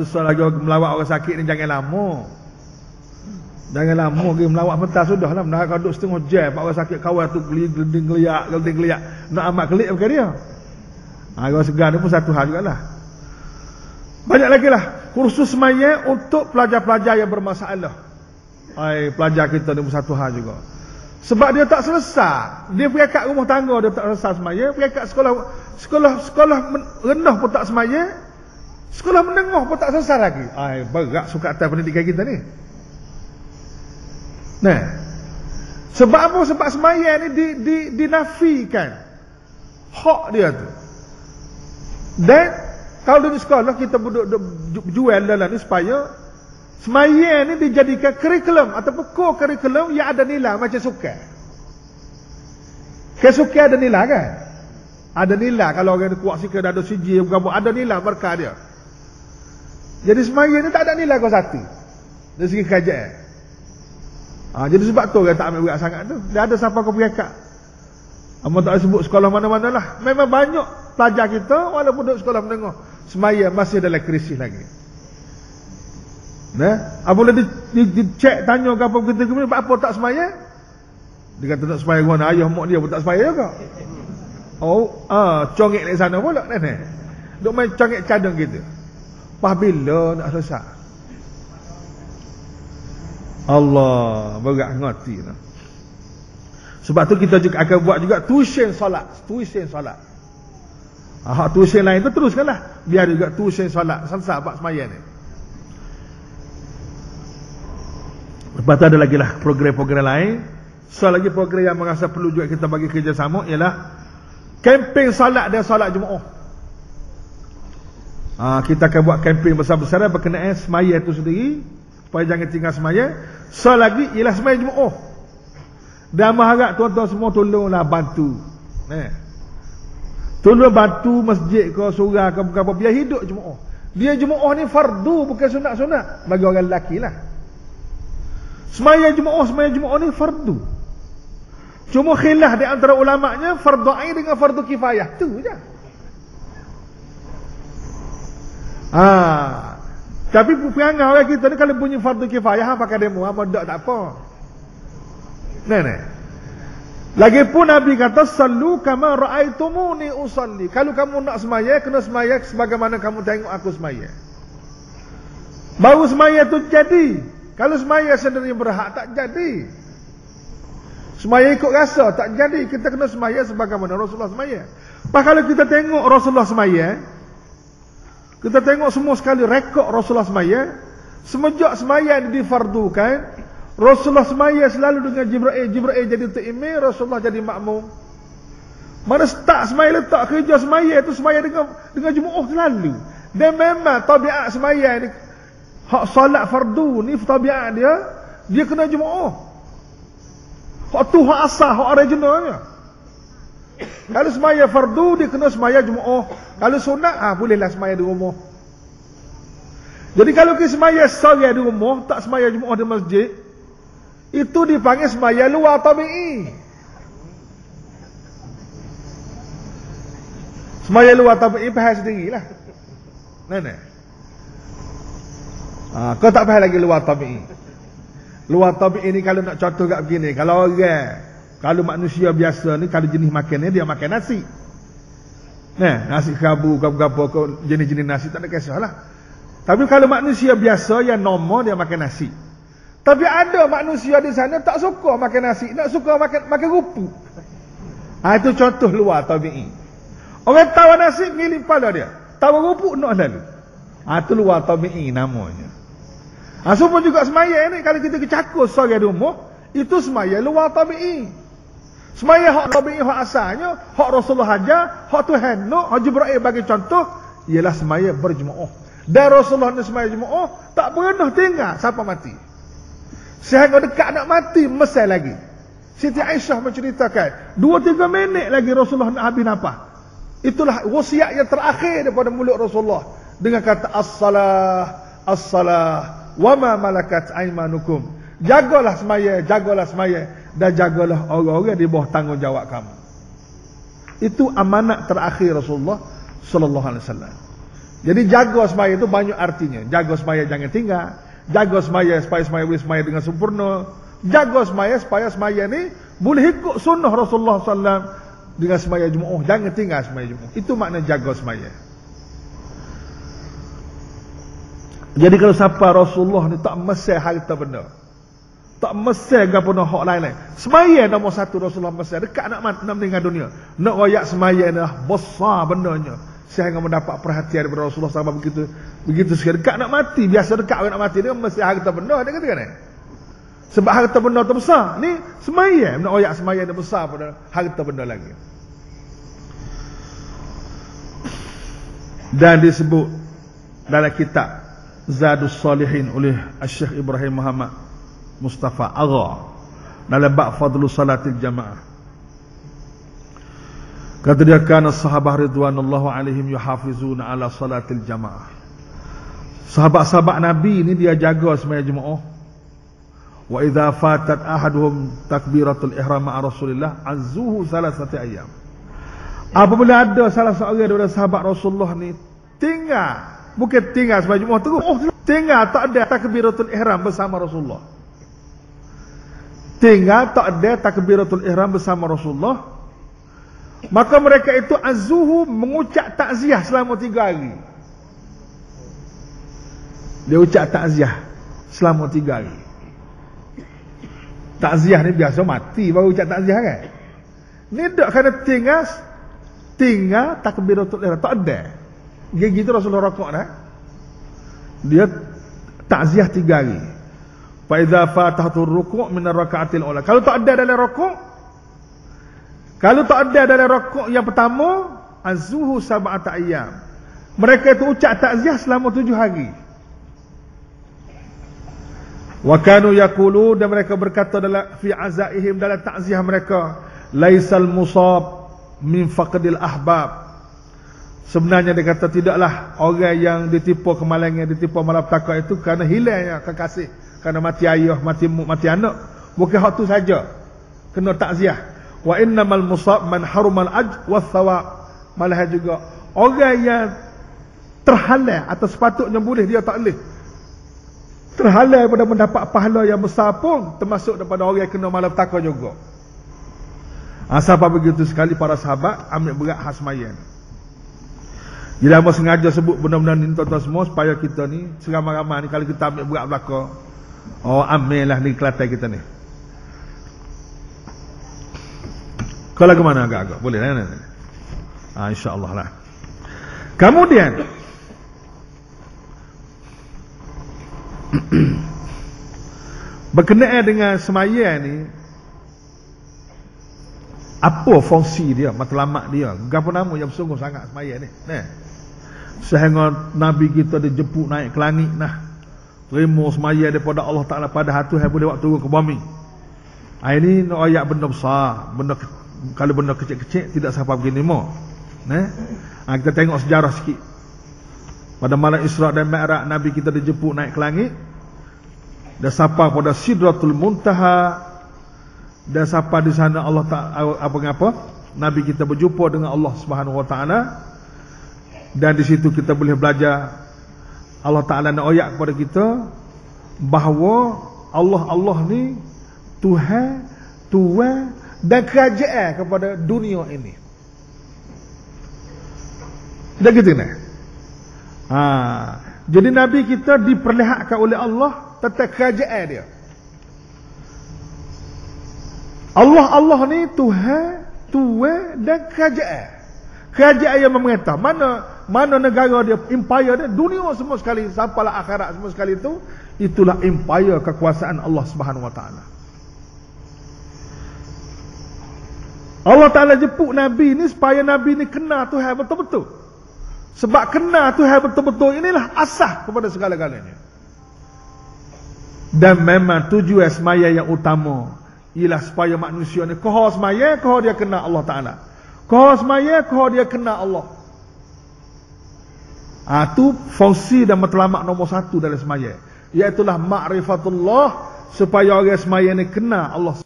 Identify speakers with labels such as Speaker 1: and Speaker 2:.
Speaker 1: Susah lagi melawat orang sakit ni jangan lama. Jangan lama pergi melawat mentah sudah lah. Nak duduk setengah jam. Pak orang sakit kawan tu gelinding geliak, gelinding geliak. Nak amat kelik bukan dia. Ha, orang segar ni pun satu hal jugalah. Banyak lagi lah. Kursus semaya untuk pelajar-pelajar yang bermasalah. Ay, pelajar kita ni pun satu hal juga. Sebab dia tak selesai. Dia pergi kat rumah tangga dia tak selesai semaya. Pergi kat sekolah sekolah sekolah rendah pun tak semaya. Sekolah menengah pun tak selesai lagi. Ai, berat suka atas pendidikan kita ni. Nah. Sebab apa? Sebab semaya ni di, di, dinafikan. Hak dia tu. Dan kalau di sekolah kita duduk, jual dalam ni supaya semaya ni dijadikan kurikulum ataupun co-kurikulum yang ada nilai macam suka. Kesuka ada nilai kan? Ada nilai kalau orang kuat sikit ada sijil ada nilai berkah dia. Jadi semaya ni tak ada nilai kau satu. Dari segi kajian. Ha, jadi sebab tu orang tak ambil berat sangat tu. Dia ada siapa kau pergi akak. Amba tak sebut sekolah mana-mana lah. Memang banyak pelajar kita walaupun duduk sekolah menengah. Semaya masih dalam krisis lagi. Nah, apabila di, di, di cek tanya ke apa kita kemudian apa tak semaya? Dia kata tak semaya mana ayah mak dia pun tak semaya ke? Oh, ah, congek di sana pula nenek. Duk main congek cadang kita. Lepas bila nak selesai? Allah berat ngerti lah. Sebab tu kita juga akan buat juga tuition solat, tuition solat. Ah tuition lain tu teruskanlah. Biar juga tuition solat selesai bab sembahyang ni. Lepas tu ada lagi lah program-program lain. So lagi program yang merasa perlu juga kita bagi kerjasama ialah kempen solat dan solat Jumaat. Ha, kita akan buat kempen besar-besaran berkenaan semaya itu sendiri supaya jangan tinggal semaya. So lagi ialah semaya Jumaat. Dan mengharap tuan-tuan semua tolonglah bantu. Eh. Tolong bantu masjid ke surah ke apa biar hidup Jumaat. Dia Jumaat ni fardu bukan sunat-sunat bagi orang lelaki lah. Semaya Jumaat, semaya Jumaat ni fardu. Cuma khilaf di antara ulama'nya fardu ain dengan fardu kifayah. Tu je. Ha. Tapi perangai orang kita ni kalau bunyi fardu kifayah ha, pakai demo apa dak tak apa. Nenek. Lagipun Nabi kata sallu kama raaitumuni usalli. Kalau kamu nak semaya kena semaya sebagaimana kamu tengok aku semaya. Baru semaya tu jadi. Kalau semaya sendiri berhak tak jadi. Semaya ikut rasa tak jadi. Kita kena semaya sebagaimana Rasulullah semaya. Pak kalau kita tengok Rasulullah semaya, kita tengok semua sekali rekod Rasulullah semaya. Semenjak semaya difardukan, Rasulullah semaya selalu dengan Jibril. Jibril jadi terimir, Rasulullah jadi makmum. Mana start semaya letak kerja semaya itu semaya dengan dengan jemaah selalu. Dan memang tabiat semaya ni hak solat fardu ni tabiat dia dia kena jemaah. Hak tu hak asal hak originalnya. Kalau semaya fardu dia kena semaya Jumaat. Kalau sunat ah bolehlah semaya di rumah. Jadi kalau kita semaya sehari di rumah, tak semaya Jumaat di masjid, itu dipanggil semaya luar tabi'i. Semaya luar tabi'i faham sendirilah. Nenek. Ah, kau tak faham lagi luar tabi'i. Luar tabi'i ni kalau nak contoh kat begini, kalau orang kalau manusia biasa ni kalau jenis makan ni dia makan nasi. Nah, nasi kabu, gapo-gapo jenis-jenis nasi tak ada kisahlah. Tapi kalau manusia biasa yang normal dia makan nasi. Tapi ada manusia di sana tak suka makan nasi, nak suka makan makan rupu. Ha, itu contoh luar tabi'i. Orang tahu nasi milih pala dia. Tahu rupu nak lalu. Ha, itu luar tabi'i namanya. Ha, semua juga semaya ni kalau kita kecakur sore di rumah, itu semaya luar tabi'i. Semaya hak Nabi hak asalnya, hak Rasulullah haja, hak Tuhan no, hak Jibril bagi contoh ialah semaya berjemaah. Dan Rasulullah ni semaya jemaah tak pernah tinggal siapa mati. Sehingga dekat nak mati mesai lagi. Siti Aisyah menceritakan, dua tiga minit lagi Rasulullah nak habis nafas. Itulah wasiat yang terakhir daripada mulut Rasulullah dengan kata as-salah, as-salah, wa ma malakat aimanukum. Jagalah semaya, jagalah semaya dan jagalah orang-orang di bawah tanggungjawab kamu. Itu amanat terakhir Rasulullah sallallahu alaihi wasallam. Jadi jaga semaya itu banyak artinya. Jaga semaya jangan tinggal. Jaga semaya supaya semaya boleh semaya dengan sempurna. Jaga semaya supaya semaya ni boleh ikut sunnah Rasulullah SAW dengan semaya Jumaat. Jangan tinggal semaya Jumaat. Itu makna jaga semaya. Jadi kalau siapa Rasulullah ni tak mesti harta benda. Tak mesti apa nak hak lain-lain. Semaya nombor satu Rasulullah mesti dekat nak mati nak meninggal dunia. Nak royak ni lah besar bendanya. Sehingga mendapat perhatian daripada Rasulullah SAW begitu begitu sekali dekat nak mati biasa dekat nak mati dia mesti harta benda. Dia kata kan eh? sebab harta benda tu besar. Ni semaya. Nak oyak semaya dia besar pada harta benda lagi. Dan disebut dalam kitab Zadus Salihin oleh Syekh Ibrahim Muhammad Mustafa Agha dalam bab fadlu salatil jamaah Kata dia kana sahabat ridwanullahu alaihim yuhafizuna ala salatil jamaah. Sahabat-sahabat Nabi ni dia jaga semaya jemaah. Wa idza fatat ahaduhum takbiratul ihram ma'a Rasulillah azzuhu salasati ayyam. Apabila ada salah seorang daripada sahabat Rasulullah ni tinggal, bukan tinggal semaya jemaah terus, oh, tinggal tak ada takbiratul ihram bersama Rasulullah. Tinggal tak ada takbiratul ihram bersama Rasulullah. Maka mereka itu azuhu mengucap takziah selama tiga hari. Dia ucap takziah selama tiga hari. Takziah ni biasa mati baru ucap takziah kan? Ni tak kena tinggal tinggal takbiratul ihram tak ada. Dia gitu Rasulullah rokok dah. Dia takziah tiga hari. Fa idza fatahatur ruku' min ar-raka'atil ula. Kalau tak ada dalam rokok kalau tak ada dalam rokok yang pertama, azuhu sab'ata ayyam. Mereka itu ucap takziah selama tujuh hari. Wa kanu yaqulu dan mereka berkata dalam fi azaihim dalam takziah mereka, laisal musab min faqdil ahbab. Sebenarnya dia kata tidaklah orang yang ditipu kemalangan, ditipu malapetaka itu kerana hilangnya kekasih, kerana mati ayah, mati mati anak. Bukan hak tu saja. Kena takziah. Wa innamal musab man harumal aj was thawab. Malah juga orang yang terhalang atau sepatutnya boleh dia tak boleh. Terhalang daripada mendapat pahala yang besar pun termasuk daripada orang yang kena malapetaka juga. Asal apa begitu sekali para sahabat ambil berat hasmayan jadi apa sengaja sebut benda-benda ni tuan-tuan semua supaya kita ni seramai-ramai ni kalau kita ambil berat belakang oh ambil lah ni Kelantan kita ni Kau lagu mana agak-agak? Boleh lah. Ha, ah, InsyaAllah lah. Kemudian. berkenaan dengan semaya ni. Apa fungsi dia? Matlamat dia? Gapa nama yang sungguh sangat semaya ni? Nah. Sehingga Nabi kita dijemput naik ke langit nah. Terima semaya daripada Allah Ta'ala pada hatu yang boleh waktu ke bumi. Ini ayat benda besar. Benda kalau benda kecil-kecil tidak sampai begini mo. Nah, ha, kita tengok sejarah sikit. Pada malam Isra dan Mi'raj Nabi kita dijemput naik ke langit. Dan sampai pada Sidratul Muntaha dan sampai di sana Allah tak apa ngapa Nabi kita berjumpa dengan Allah Subhanahu Wa Taala dan di situ kita boleh belajar Allah Taala nak ayat kepada kita bahawa Allah Allah ni Tuhan Tuhan dan kerajaan kepada dunia ini. Dah gitu ni. Ha. Jadi Nabi kita diperlihatkan oleh Allah tentang kerajaan dia. Allah Allah ni Tuhan, Tuhan dan kerajaan. Kerajaan yang memerintah. Mana mana negara dia, empire dia, dunia semua sekali sampailah akhirat semua sekali itu, itulah empire kekuasaan Allah Subhanahu Wa Taala. Allah Ta'ala jemput Nabi ni supaya Nabi ni kenal Tuhan betul-betul. Sebab kenal Tuhan betul-betul inilah asah kepada segala-galanya. Dan memang tujuan semaya yang utama ialah supaya manusia ni kohor semaya, kohor dia kenal Allah Ta'ala. Kohor semaya, kohor dia kenal Allah. Ha, fungsi dan matlamat nombor satu dalam semaya. Iaitulah ma'rifatullah supaya orang semaya ni kenal Allah